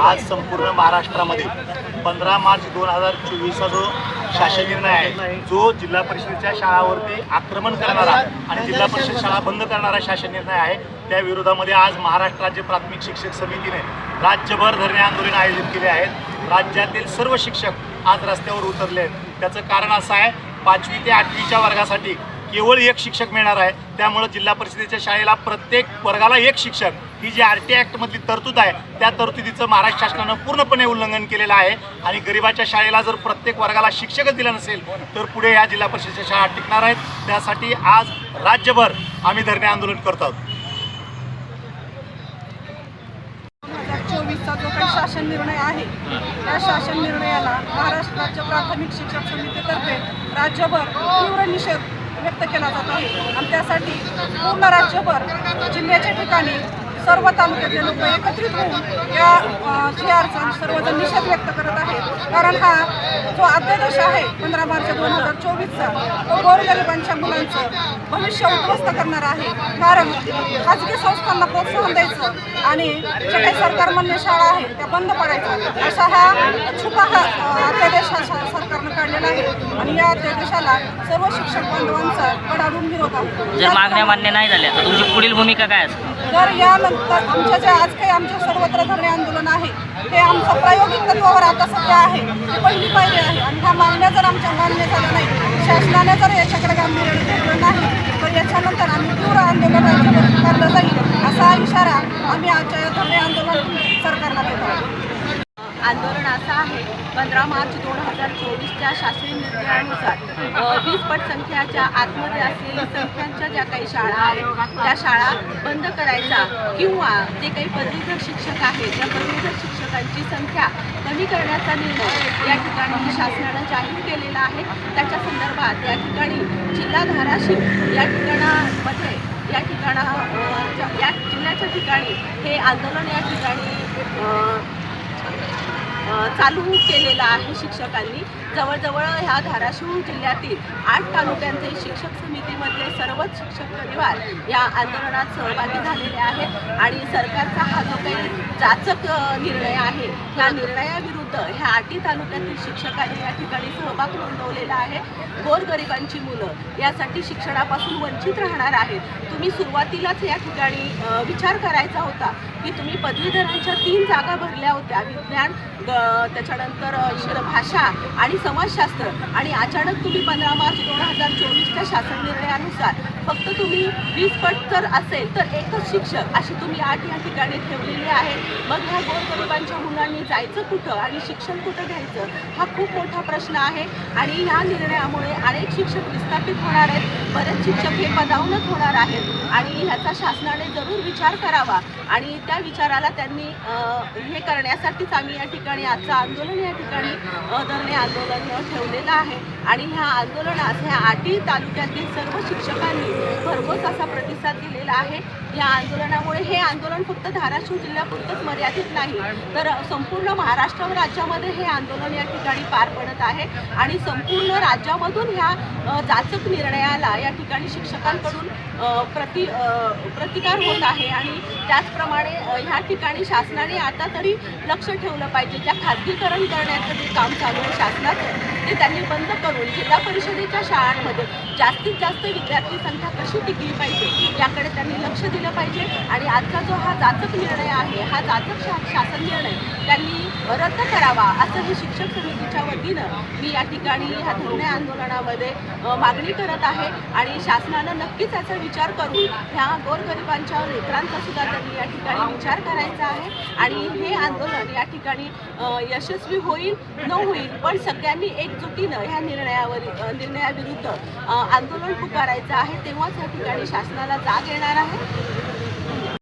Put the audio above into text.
आज संपूर्ण महाराष्ट्रामध्ये पंधरा मार्च दोन हजार चोवीसचा जो शासन निर्णय आहे. जो जिल्हा परिषदेच्या शाळावरती आक्रमण करणारा आणि जिल्हा परिषद शाळा बंद करणारा शासन निर्णय आहे त्या विरोधामध्ये आज महाराष्ट्र राज्य प्राथमिक शिक्षक समितीने राज्यभर धरणे आंदोलन आयोजित केले आहेत. राज्यातील सर्व शिक्षक आज रस्त्यावर उतरले आहेत. त्याचं कारण असं आहे पाचवी ते आठवीच्या वर्गासाठी केवळ एक शिक्षक मिळणार आहे. त्यामुळं जिल्हा परिषदेच्या शाळेला प्रत्येक वर्गाला एक शिक्षक. ही जी आर टी ॲक्टमधली तरतूद आहे त्या तरतुदीचं महाराष्ट्र शासनानं पूर्णपणे उल्लंघन केलेलं आहे. आणि गरिबाच्या शाळेला जर प्रत्येक वर्गाला शिक्षकच दिला नसेल तर पुढे या जिल्हा परिषदेच्या शाळा टिकणार आहेत. त्यासाठी आज राज्यभर आम्ही धरणे आंदोलन करत आहोत. चोवीसचा जो काही शासन निर्णय आहे त्या शासन निर्णयाला महाराष्ट्र राज्य प्राथमिक शिक्षक समितीतर्फे राज्यभर तीव्र निषेध व्यक्त केला जातो. आणि त्यासाठी पूर्ण राज्यभर जिल्ह्याच्या ठिकाणी सर्व तालुक्यातले लोक एकत्रित होऊन या जी आरचा सर्वजण निषेध व्यक्त करत आहेत. कारण हा जो अध्यादेश आहे पंधरा मार्च दोन हजार चोवीसचा तो गोरगरिबांच्या मुलांचं भविष्य उद्ध्वस्त करणार आहे. कारण खाजगी संस्थांना प्रोत्साहन द्यायचं आणि जे काही सरकारमान्य शाळा आहेत त्या बंद पडायच्या अशा हा छुपा हा अध्यादेश हा काढलेला आहे. आणि या अध्यादेशाला सर्व शिक्षक बांधवांचा कडाडून विरोध आहे. जर मागण्या मान्य नाही झाल्या तर तुमची पुढील भूमिका काय असेल तर यानंतर आमच्या ज्या आज काही आमच्या सर्वत्र धरणे आंदोलन आहे ते आमचं प्रायोगिक तत्वावर आता सध्या आहे. ही पहिली पायरी आहे. आणि ह्या मागण्या जर आमच्या मान्य झाल्या नाही शासनाने जर याच्याकडे गांभीर्याने घेतलं नाही तर याच्यानंतर आम्ही तीव्र आंदोलन राज्यभर पुकारलं जाईल असा इशारा आम्ही आजच्या या धरणे आंदोलन सरकारला देत आंदोलन असं आहे पंधरा मार्च दोन हजार चोवीसच्या शासकीय निर्णयानुसार वीस पट संख्याच्या आतमध्ये असलेल्या संख्यांच्या ज्या काही शाळा आहेत त्या शाळा बंद करायचा किंवा जे काही पदवीधर शिक्षक आहेत त्या पदवीधर शिक्षकांची संख्या कमी करण्याचा निर्णय या ठिकाणी शासनानं जाहीर केलेला आहे. त्याच्या संदर्भात या ठिकाणी जिल्हा धाराशिव या ठिकाणामध्ये या ठिकाणा या जिल्ह्याच्या ठिकाणी हे आंदोलन या ठिकाणी चालू केलेला आहे शिक्षकांनी. जवळजवळ ह्या धाराशिव जिल्ह्यातील आठ तालुक्यांचे शिक्षक समितीमधले सर्वच शिक्षक परिवार या आंदोलनात सहभागी झालेले आहेत आणि सरकारचा हा जो काही जाचक निर्णय आहे या निर्णयाविरुद्ध ह्या आठी तालुक्यातील शिक्षकांनी या ठिकाणी सहभाग नोंदवलेला आहे. गोरगरिबांची मुलं यासाठी शिक्षणापासून वंचित राहणार आहेत. तुम्ही सुरुवातीलाच या ठिकाणी विचार करायचा होता. की तुम्ही पदवीधरांच्या तीन जागा भरल्या होत्या. विज्ञान ग- त्याच्यानंतर भाषा आणि समाजशास्त्र. आणि अचानक तुम्ही पंधरा मार्च दोन हजार चोवीसच्या शासन निर्णयानुसार फक्त तुम्ही वीस पट जर असेल तर एकच शिक्षक अशी तुम्ही आठ या ठिकाणी ठेवलेली आहे. मग ह्या गोरगरिबांच्या मुलांनी जायचं कुठं आणि शिक्षण कुठं घ्यायचं हा खूप मोठा प्रश्न आहे. आणि ह्या निर्णयामुळे अनेक शिक्षक विस्थापित होणार आहेत. बरेच शिक्षक हे पदावनत होणार आहेत. आणि ह्याचा शासनाने जरूर विचार करावा. आणि त्या विचाराला त्यांनी हे करण्यासाठीच आम्ही या ठिकाणी आजचं आंदोलन या ठिकाणी अ, धरणे आंदोलन ठेवलेलं आहे. आणि ह्या आंदोलनास ह्या आटी तालुक्यातील सर्व शिक्षकांनी भरघोस असा प्रतिसाद दिलेला आहे. या आंदोलनामुळे हे आंदोलन फक्त धाराशिव जिल्ह्यापुरतंच मर्यादित नाही तर संपूर्ण महाराष्ट्र व राज्यामध्ये हे आंदोलन या ठिकाणी पार पडत आहे. आणि संपूर्ण राज्यामधून ह्या जाचक निर्णयाला या ठिकाणी शिक्षकांकडून प्रति प्रतिकार होत आहे आणि त्याचप्रमाणे ह्या ठिकाणी शासनाने आता तरी लक्ष ठेवलं पाहिजे. ज्या खाजगीकरण करण्याचं जे काम चालू आहे शासनाचं ते त्यांनी बंद करून जिल्हा परिषदेच्या शाळांमध्ये जास्तीत जास्त विद्यार्थी संख्या कशी टिकली पाहिजे याकडे त्यांनी लक्ष दिलं पाहिजे. आणि आजचा जो हा जाचक निर्णय आहे हा जाचक शा शासन निर्णय त्यांनी रद्द करावा असं हे शिक्षक समितीच्या वतीनं मी या ठिकाणी ह्या धरणे आंदोलनामध्ये मागणी करत आहे. आणि शासनानं नक्कीच याचा विचार करून ह्या गोरगरिबांच्या लेकरांचा सुद्धा त्यांनी या ठिकाणी विचार करायचा आहे. आणि हे आंदोलन या ठिकाणी यशस्वी होईल न होईल पण सगळ्यांनी एकजुटीनं ह्या निर्णयावर निर्णयाविरुद्ध आंदोलन पुकारायचं आहे. तेव्हाच या ठिकाणी शासनाला जाग येणार आहे.